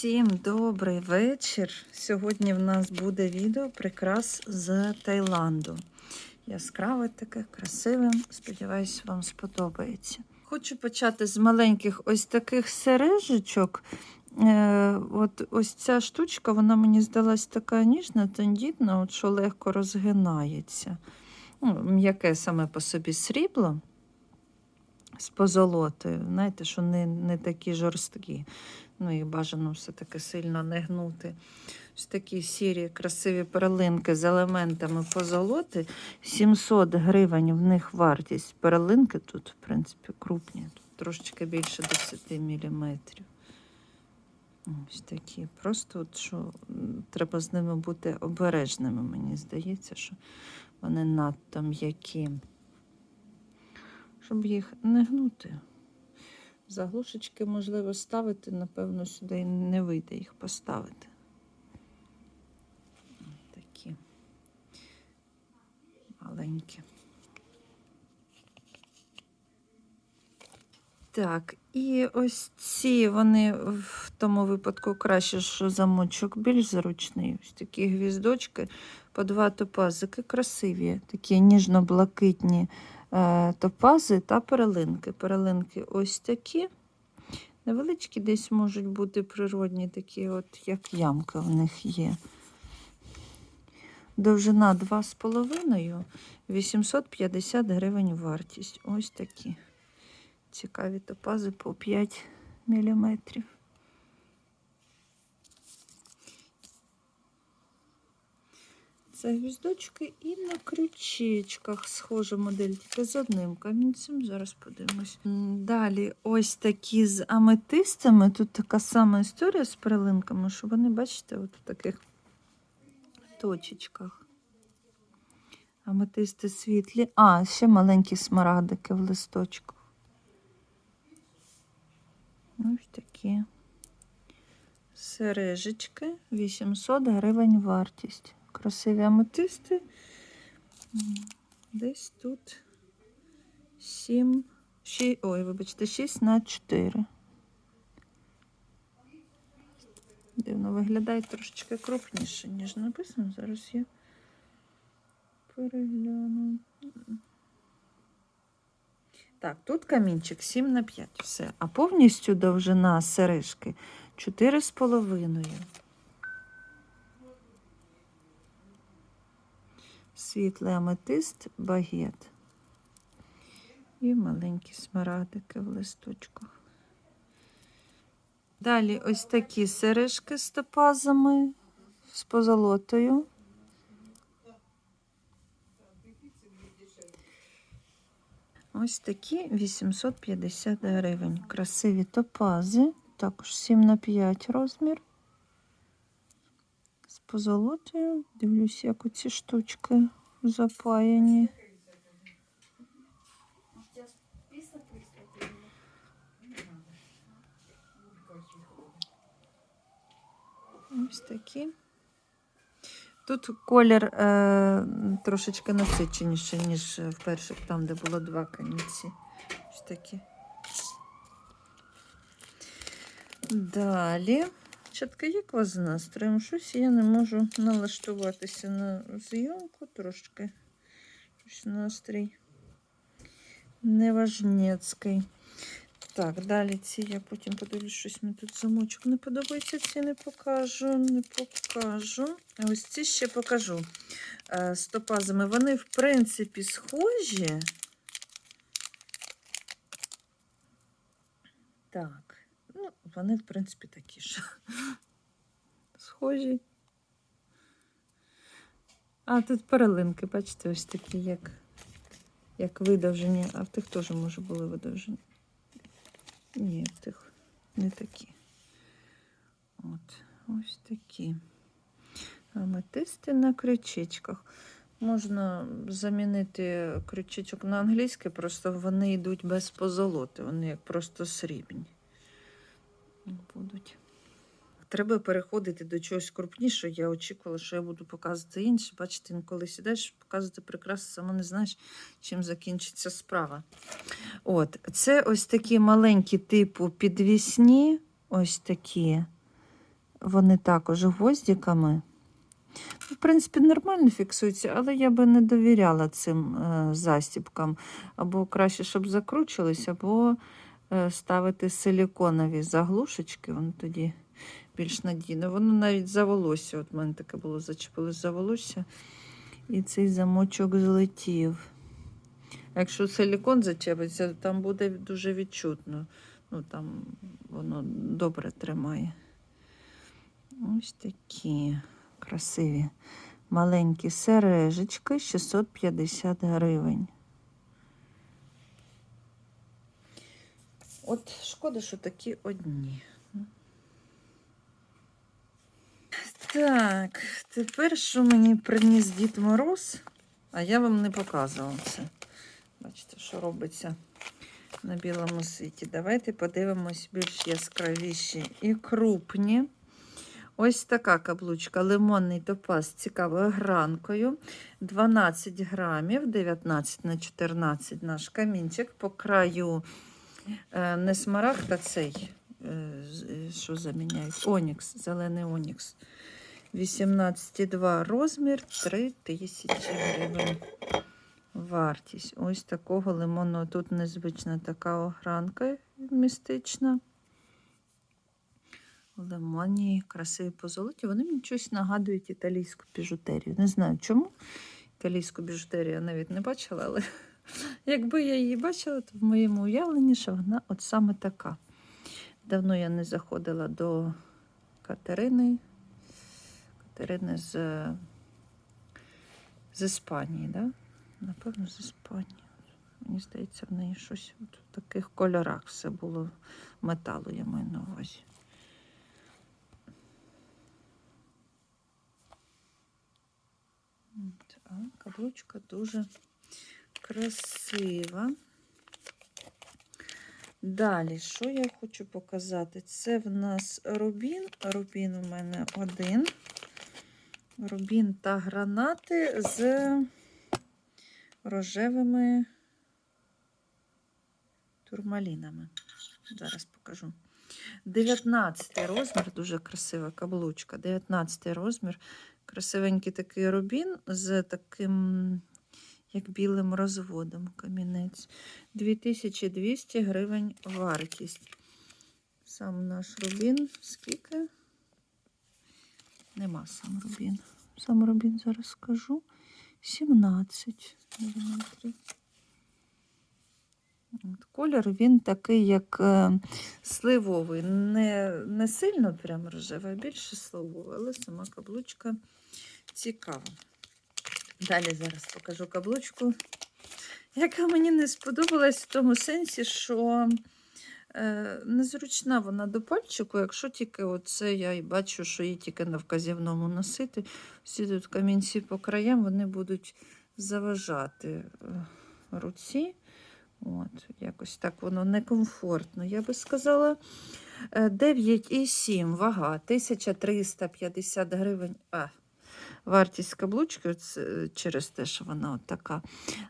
Всім добрий вечір. Сьогодні в нас буде відео прикрас з Таїланду. Яскраве таке, красиве. Сподіваюсь, вам сподобається. Хочу почати з маленьких ось таких сережечок. Е, от ось ця штучка, вона мені здалась така ніжна, тендітна, от що легко розгинається. Ну, м'яке саме по собі срібло з позолотою. Знаєте, що не, не такі жорсткі. Ну і бажано все-таки сильно не гнути. Ось такі сірі, красиві перлинки з елементами позолоти. 700 гривень в них вартість. Перлинки тут, в принципі, крупні, тут трошечки більше 10 мм. Ось такі. Просто от що треба з ними бути обережними, мені здається, що вони надто м'які. Щоб їх не гнути. Заглушечки можливо ставити, напевно, сюди не вийде їх поставити. Такі маленькі. Так, і ось ці вони в тому випадку краще, що замочок більш зручний. Ось такі гвіздочки по два топазики красиві, такі ніжно-блакитні топази та перелинки. Перелинки ось такі. Невеличкі десь можуть бути природні, такі, от як ямка в них є. Довжина 2,5, 850 гривень вартість. Ось такі цікаві топази по 5 мм. Це гвіздочки і на крючечках схожа модель, тільки з одним камінцем. Зараз подивимось. Далі ось такі з аметистами. Тут така сама історія з перлинками, що вони, бачите, от в таких точечках. Аметисти світлі. А, ще маленькі смарагдики в листочку. Ось такі. Сережечки 800 гривень вартість. Красиві аметисти. Десь тут 7, 6, ой, вибачте, 6 на 4. Дивно виглядає трошечки крупніше, ніж написано. Зараз я перегляну. Так, тут камінчик 7 на 5. Все. А повністю довжина сережки 4,5. Світлий аметист, багет. І маленькі смарагдики в листочках. Далі ось такі сережки з топазами, з позолотою. Ось такі 850 гривень. Красиві топази. Також 7 на 5 розмір. З позолотою. Дивлюсь, як оці штучки запаяні. Ось такі. Тут колір е, трошечки насиченіший, ніж в перших, там, де було два камінці. Ось такі. Далі. Чатка, як вас з настроєм? Щось я не можу налаштуватися на зйомку трошки. Щось настрій неважнецький. Так, далі ці я потім подивлюсь, щось мені тут замочок не подобається. Ці не покажу, не покажу. Ось ці ще покажу е, з топазами. Вони, в принципі, схожі. Так, вони, в принципі, такі ж. Схожі. А, тут перелинки, бачите, ось такі, як, як видовжені, а в тих теж, може, були видовжені. Ні, в тих не такі. От, ось такі. Аметисти на крючечках. Можна замінити крючечок на англійський, просто вони йдуть без позолоти, вони як просто срібні. Будуть. Треба переходити до чогось крупнішого. Я очікувала, що я буду показувати інше. Бачите, інколи сідаєш, показувати прикраси, сама не знаєш, чим закінчиться справа. От, це ось такі маленькі, типу підвісні, ось такі вони також гвоздиками. В принципі, нормально фіксуються, але я би не довіряла цим е, застібкам. Або краще, щоб закручувались, або ставити силіконові заглушечки, воно тоді більш надійно. Воно навіть за волосся. От в мене таке було, зачепилось за волосся, і цей замочок злетів. Якщо силікон зачепиться, то там буде дуже відчутно. Ну, там воно добре тримає. Ось такі красиві маленькі сережечки 650 гривень. От шкода, що такі одні. Так, тепер що мені приніс Дід Мороз, а я вам не показувала це. Бачите, що робиться на білому світі. Давайте подивимось більш яскравіші і крупні. Ось така каблучка, лимонний топаз з цікавою гранкою. 12 грамів, 19 на 14 наш камінчик. По краю не смарагд, а цей, е, е, що заміняють? Онікс, зелений онікс. 18,2 розмір, 3 тисячі гривень. Вартість. Ось такого лимонного. Тут незвична така огранка містична. Лимонні, красиві позолоті. Вони мені щось нагадують італійську біжутерію. Не знаю чому. Італійську біжутерію я навіть не бачила, але якби я її бачила, то в моєму уявленні, що вона от саме така. Давно я не заходила до Катерини. Катерини з, з Іспанії, да? Напевно, з Іспанії. Мені здається, в неї щось от в таких кольорах все було металу, я маю на увазі. Каблучка дуже красива. Далі, що я хочу показати? Це в нас рубін. Рубін у мене один. Рубін та гранати з рожевими турмалінами. Зараз покажу. 19 розмір, дуже красива каблучка. 19 розмір. Красивенький такий рубін з таким, як білим розводом камінець. 2200 гривень вартість. Сам наш рубін. Скільки? Нема сам рубін. Сам рубін зараз скажу. 17 мм. От, колір він такий, як е, сливовий. Не, не сильно прям рожевий, а більше сливовий, але сама каблучка цікава. Далі зараз покажу каблучку, яка мені не сподобалась в тому сенсі, що е, незручна вона до пальчику, якщо тільки оце я і бачу, що її тільки на вказівному носити. Всі тут камінці по краям вони будуть заважати е, руці. От, якось так воно некомфортно. Я би сказала, Е, 9,7 вага, 1350 гривень. А, вартість каблучки це через те, що вона от така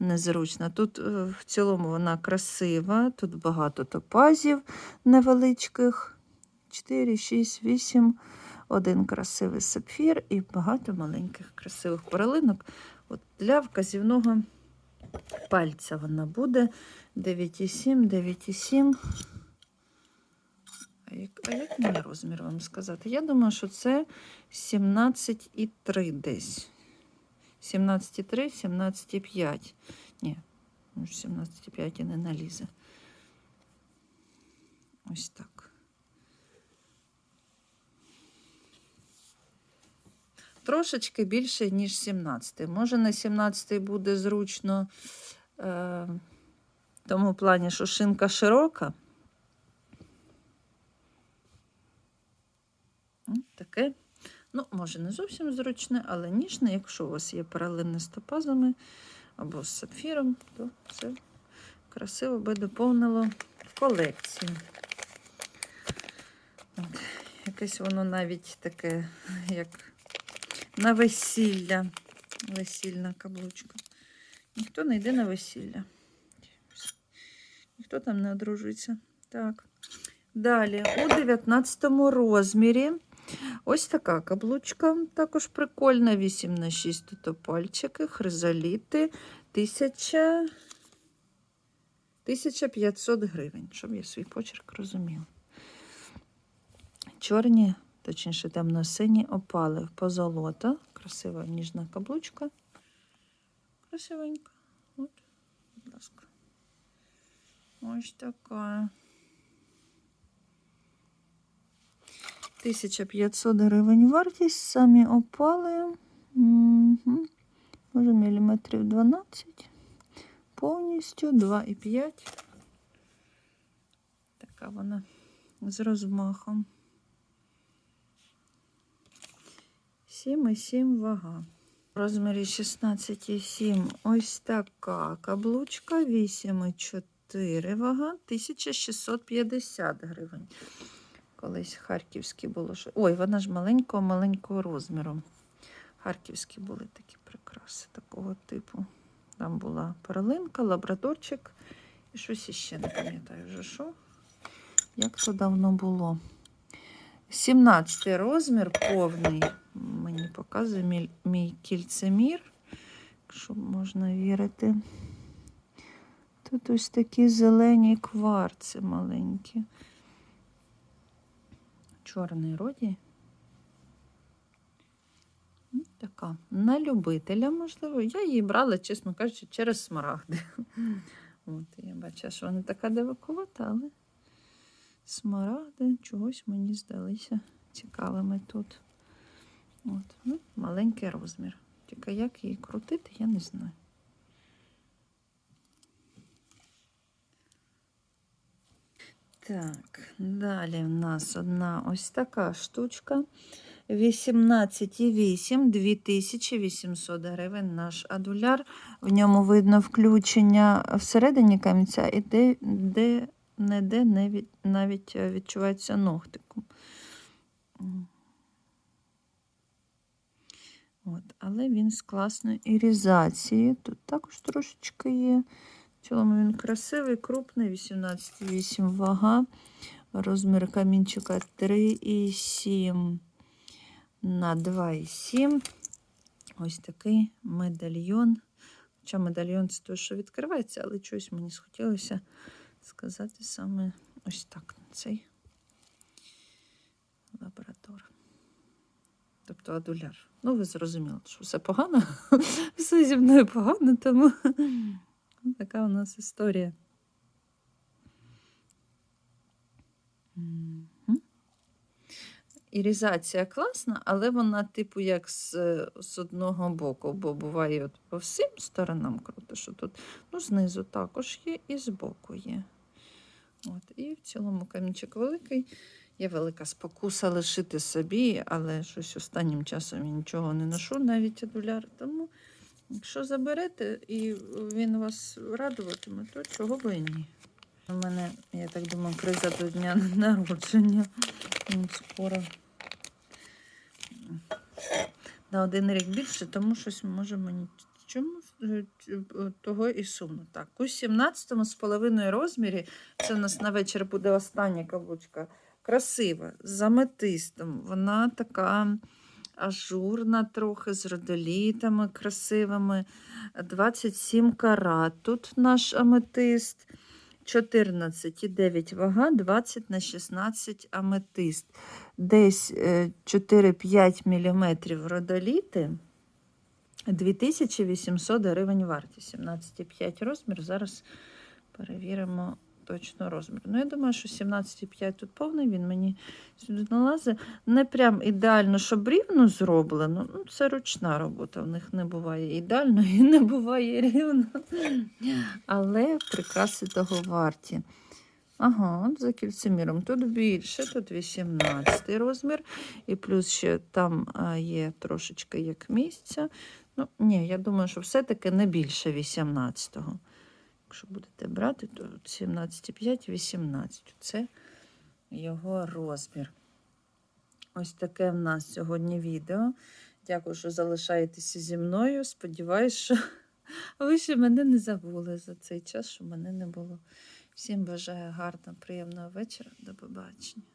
незручна. Тут е, в цілому вона красива, тут багато топазів невеличких. 4, 6, 8, один красивий сапфір і багато маленьких красивих перлинок. От для вказівного пальця вона буде 9,7, 9,7. А як, мені розмір вам сказати? Я думаю, що це 17,3 десь. 17,3, 17,5. Ні, ну, 17,5 і не налізе. Ось так. Трошечки більше, ніж 17. Може, на 17 буде зручно е, в тому плані, що шинка широка. Таке. Ну, може, не зовсім зручне, але ніжне. Якщо у вас є паралельне з топазами або з сапфіром, то це красиво би доповнило колекцію. От. Якесь воно навіть таке, як на весілля. Весільна каблучка. Ніхто не йде на весілля. Ніхто там не одружується. Так. Далі, у 19 розмірі Ось така каблучка, також прикольна. 8 на 6 тут пальчики, хризоліти, 1000, 1500 гривень, щоб я свій почерк розуміла. Чорні, точніше, темно-сині опали позолота. Красива ніжна каблучка. Красивенька. От, будь ласка. Ось така. 1500 гривень вартість, самі опали. Угу. Може, міліметрів 12. Повністю 2,5. Така вона з розмахом. 7,7 вага. В розмірі 16,7 ось така каблучка, 8,4 вага, 1650 гривень. Колись харківські було. Ой, вона ж маленького-маленького розміру. Харківські були такі прикраси такого типу. Там була перлинка, лабрадорчик і щось іще, не пам'ятаю вже що. Як то давно було. 17 розмір повний. Мені показує мій, мій кільцемір, якщо можна вірити. Тут ось такі зелені кварци маленькі. Чорний роді. Така. На любителя, можливо. Я її брала, чесно кажучи, через смарагди. От, я бачу, що вона така девакувата, але смарагди чогось мені здалися цікавими тут. От, ну, маленький розмір. Тільки як її крутити, я не знаю. Так, далі в нас одна ось така штучка. 18,8, 2800 гривень наш адуляр. В ньому видно включення всередині камінця і де, де не де не від, навіть е, відчувається ногтиком. От, але він з класної ірізації. Тут також трошечки є. В цілому він красивий, крупний, 18,8 вага. Розмір камінчика 3,7 на 2,7. Ось такий медальйон. Хоча медальйон це той, що відкривається, але чогось мені схотілося сказати саме ось так. Цей лаборатор. Тобто адуляр. Ну, ви зрозуміли, що все погано, все зі мною погано, тому така у нас історія. Ірізація класна, але вона, типу, як з, з одного боку, бо буває от по всім сторонам круто, що тут ну, знизу також є і збоку є. От, і в цілому камінчик великий. Є велика спокуса лишити собі, але щось останнім часом я нічого не ношу, навіть адуляр. Тому, якщо заберете і він вас радуватиме, то чого би і ні. У мене, я так думаю, криза до дня народження. Скоро на один рік більше, тому щось може мені чому е, е, того і сумно. Так, у 17 з половиною розмірі, це у нас на вечір буде остання каблучка. Красива, з аметистом. Вона така ажурна, трохи з родолітами красивими. 27 карат. Тут наш аметист. 14,9 вага, 20 на 16 аметист. Десь е, 4-5 мм родоліти. 2800 гривень вартість. 17,5 розмір. Зараз перевіримо точно розмір. Ну, я думаю, що 17,5 тут повний, він мені сюди налазить. Не прям ідеально, щоб рівно зроблено. Ну, це ручна робота. В них не буває ідеально і не буває рівно. Але прикраси того варті. Ага, от за кільцеміром. Тут більше, тут 18 розмір. І плюс ще там є трошечки як місця. Ну, ні, я думаю, що все-таки не більше 18-го. Якщо будете брати, то 17,5, 18. Це його розмір. Ось таке в нас сьогодні відео. Дякую, що залишаєтеся зі мною. Сподіваюсь, що ви ще мене не забули за цей час, що мене не було. Всім бажаю гарного, приємного вечора. До побачення.